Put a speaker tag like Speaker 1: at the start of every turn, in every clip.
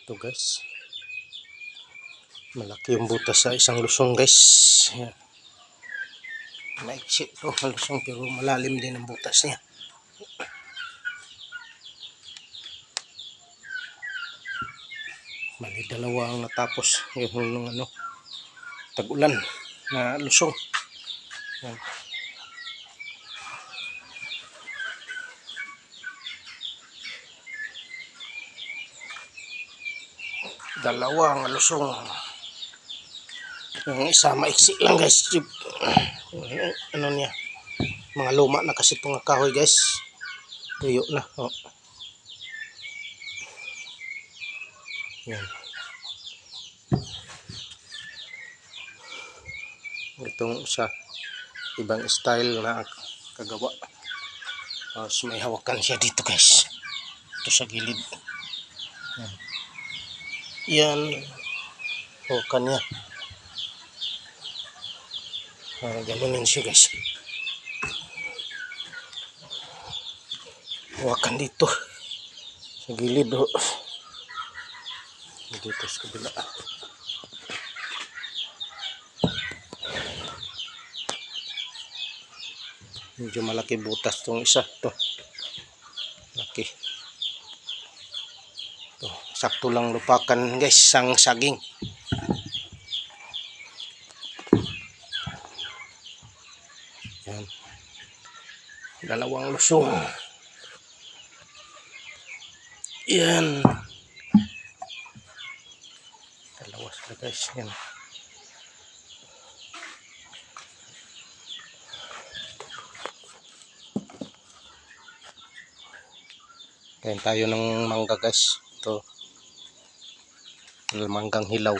Speaker 1: Ito guys. Malaki yung butas sa isang lusong guys. Yan. Maiksi ito lusong pero malalim din ang butas niya. Mali dalawa ang natapos yung ano tag-ulan na lusong. Yan. Dalawa ang lusong. Yung isa maiksi lang guys. Ano niya. Mga luma na kasi itong kahoy guys. Tuyo na. Oh. Yan. Itong sa ibang style na kagawa. Tapos may hawakan siya dito guys. Ito sa gilid. Yan. Yan. Hawakan niya. Ah, ganunin siya guys. Hawakan dito. Sa gilid oh. Dito sa kabila. Medyo malaki butas tong isa to. Laki. To, sakto lang lupakan guys sang saging. Yan. Dalawang lusong. Yan. Dalawa sila guys. Yan. Kain tayo ng mangga guys. Ito. Manggang hilaw.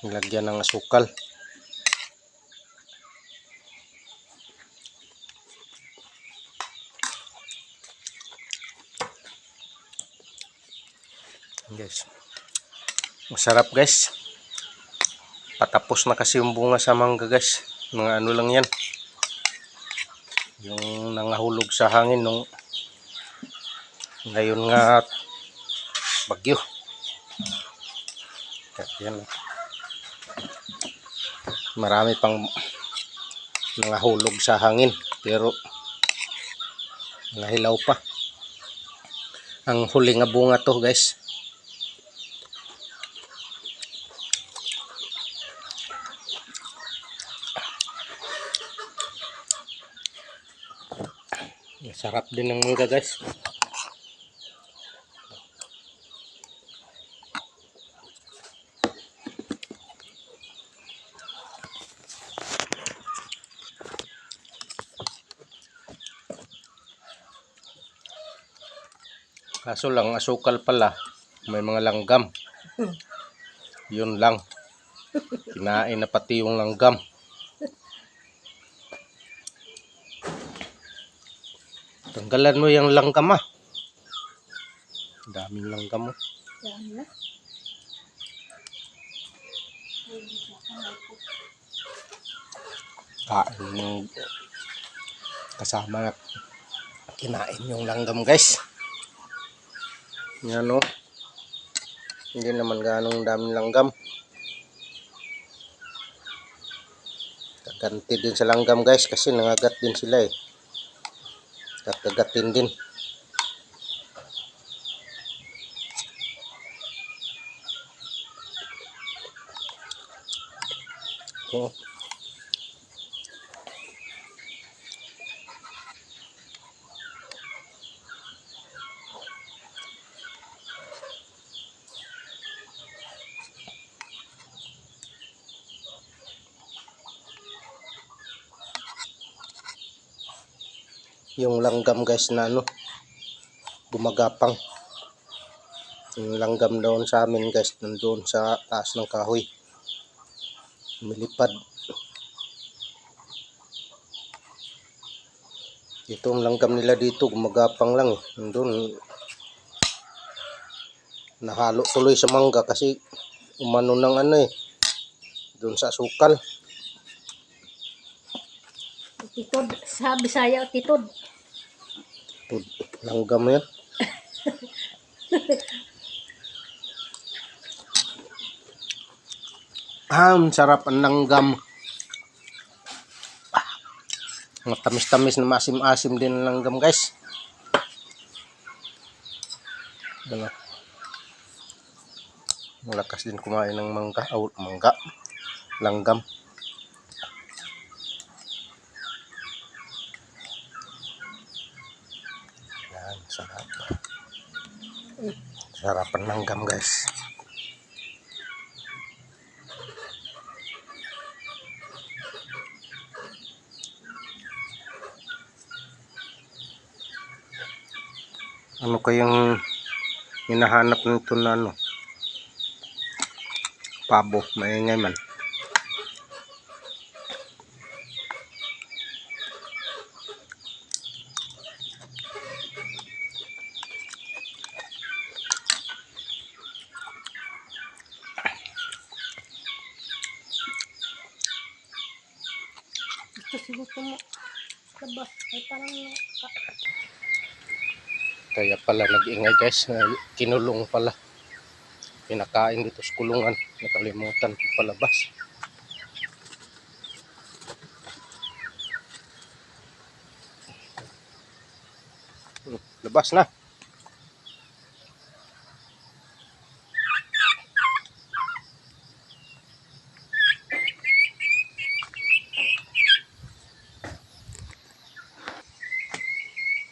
Speaker 1: Nilagyan ng asukal. Guys. Masarap guys. Patapos na kasi yung bunga sa mangga guys. Mga ano lang yan. Yung nangahulog sa hangin nung ngayon nga bagyo. Yan. Marami pang nangahulog sa hangin pero nahilaw pa. Ang huli nga bunga to guys. Sarap din ng mangga guys. Kaso lang, asukal pala. May mga langgam. Yun lang. Kinain na pati yung langgam. Tanggalan mo yung langgam ah. Daming langgam mo.
Speaker 2: Yan na.
Speaker 1: Kain yung kasama na kinain yung langgam guys. Yan o. Hindi naman ganong daming langgam. Kaganti din sa langgam guys kasi nangagat din sila eh. Kakagatin din. Oh. Yung langgam guys na ano gumagapang. Yung langgam doon sa amin guys nandoon sa taas ng kahoy. Lumilipad. Itong langgam nila dito gumagapang lang. Eh nandun nahalo tuloy sa mangga kasi umano ng ano eh doon sa sukal
Speaker 2: Titud. Sa Bisaya, titud.
Speaker 1: Titud. Langgam mo yan? ah, sarap ang langgam. Ah, matamis-tamis na masim-asim din ang langgam, guys. Ano? Malakas din kumain ng mangga, aw, mangga, langgam. Sarap ang langgam guys. Ano kayang hinahanap nito na ano? Pabo, maingay man.
Speaker 2: Gusto mo. Labas. Ay parang
Speaker 1: Kaya pala nag-ingay guys, na kinulong pala. Pinakain dito sa kulungan. Nakalimutan ko palabas. Hmm, Labas na.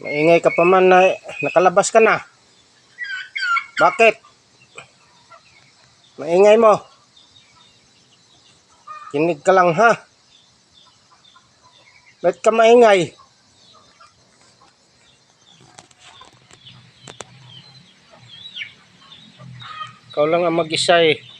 Speaker 1: Maingay ka pa man na nakalabas ka na. Bakit? Maingay mo. Kinig ka lang ha. Ba't ka maingay? Ikaw lang ang mag-isa eh.